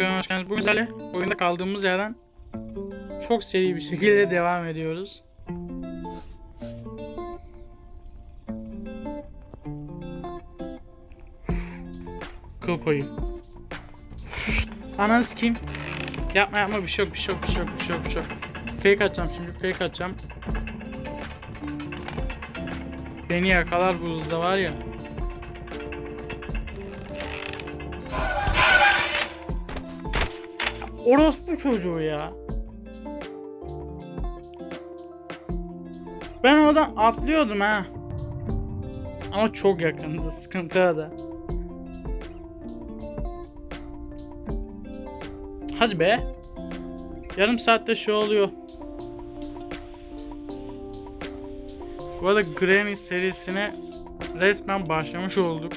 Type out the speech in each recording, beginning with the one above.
kanalıma hoş geldiniz. Bugün sizlerle oyunda kaldığımız yerden çok seri bir şekilde devam ediyoruz. Kıl. Ananı kim? Yapma yapma bir şey yok bir şey yok bir şey yok bir şey yok bir şey. Fake atacağım şimdi fake atacağım. Beni yakalar bu hızda var ya. Orospu çocuğu ya. Ben oradan atlıyordum ha. Ama çok yakındı sıkıntı da. Hadi be. Yarım saatte şu oluyor. Bu arada Granny serisine resmen başlamış olduk.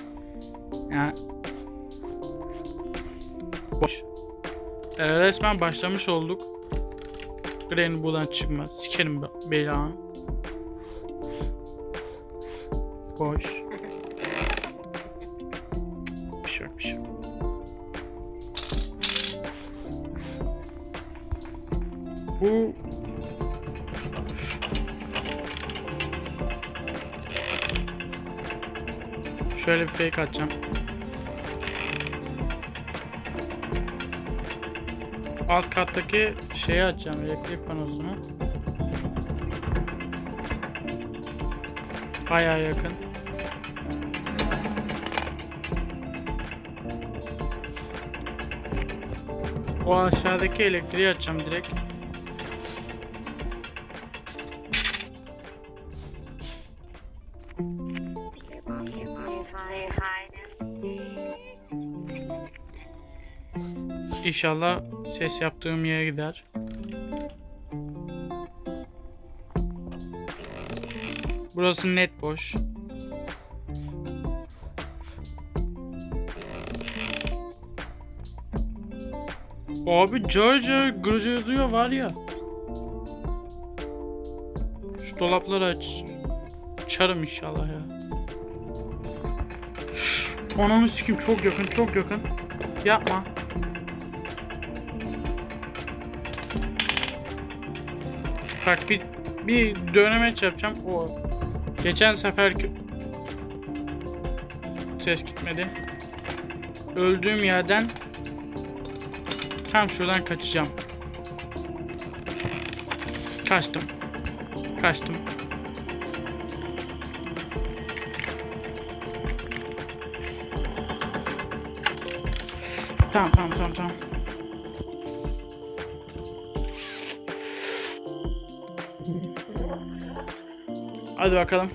Yani boş. Ee, resmen başlamış olduk. Granny buradan çıkmaz. Sikerim be belanı. Boş. Bir şey yok bir şey. Bu Şöyle bir fake atacağım. Alt kattaki şeyi açacağım elektrik panosunu. Bayağı yakın. O aşağıdaki elektriği açacağım direkt. İnşallah ses yaptığım yere gider. Burası net boş. Abi Georgia gırcırdıyor var ya. Şu dolapları aç. Çarım inşallah ya. Ananı sikim çok yakın çok yakın. Yapma. Bak bir bir dönemeç yapacağım. O geçen seferki ses gitmedi. Öldüğüm yerden tam şuradan kaçacağım. Kaçtım. Kaçtım. Tamam tamam tamam tamam. Hadi bakalım.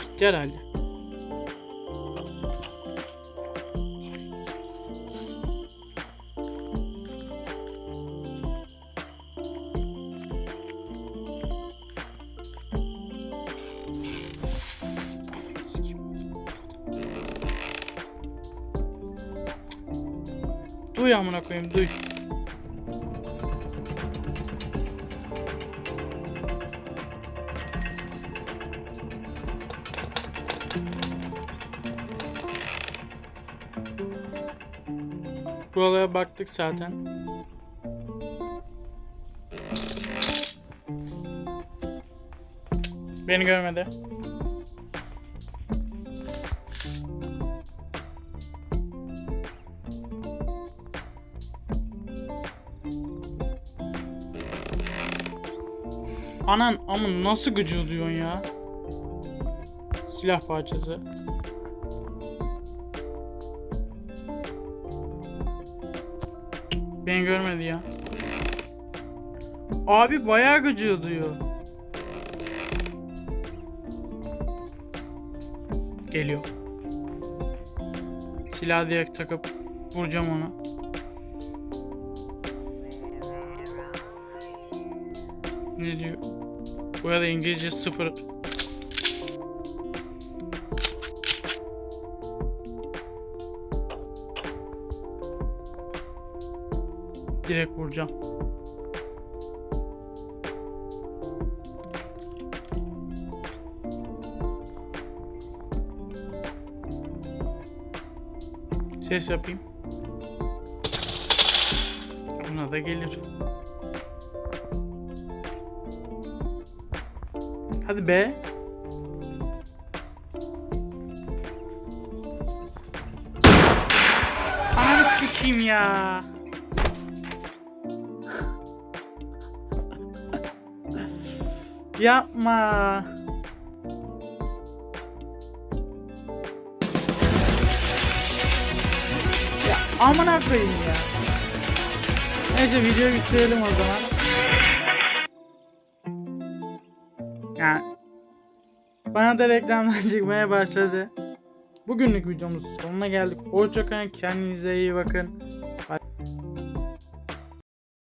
Gitti herhalde. Duy amına koyayım duy. Buralara baktık zaten. Beni görmedi. Anan ama nasıl gıcırdıyorsun ya? Silah parçası. Beni görmedi ya. Abi bayağı gıcırdıyor. Geliyor. Silah direkt takıp vuracağım onu. Ne diyor? Bu arada İngilizce sıfır. Direkt vuracağım. Ses yapayım. Buna da gelir. Hadi be. Ananı sikeyim ya. Yapma. Ya amına koyayım ya. Neyse videoyu bitirelim o zaman. Ya bana da reklamlar çıkmaya başladı. Bugünlük videomuz sonuna geldik. Hoşçakalın. Kendinize iyi bakın.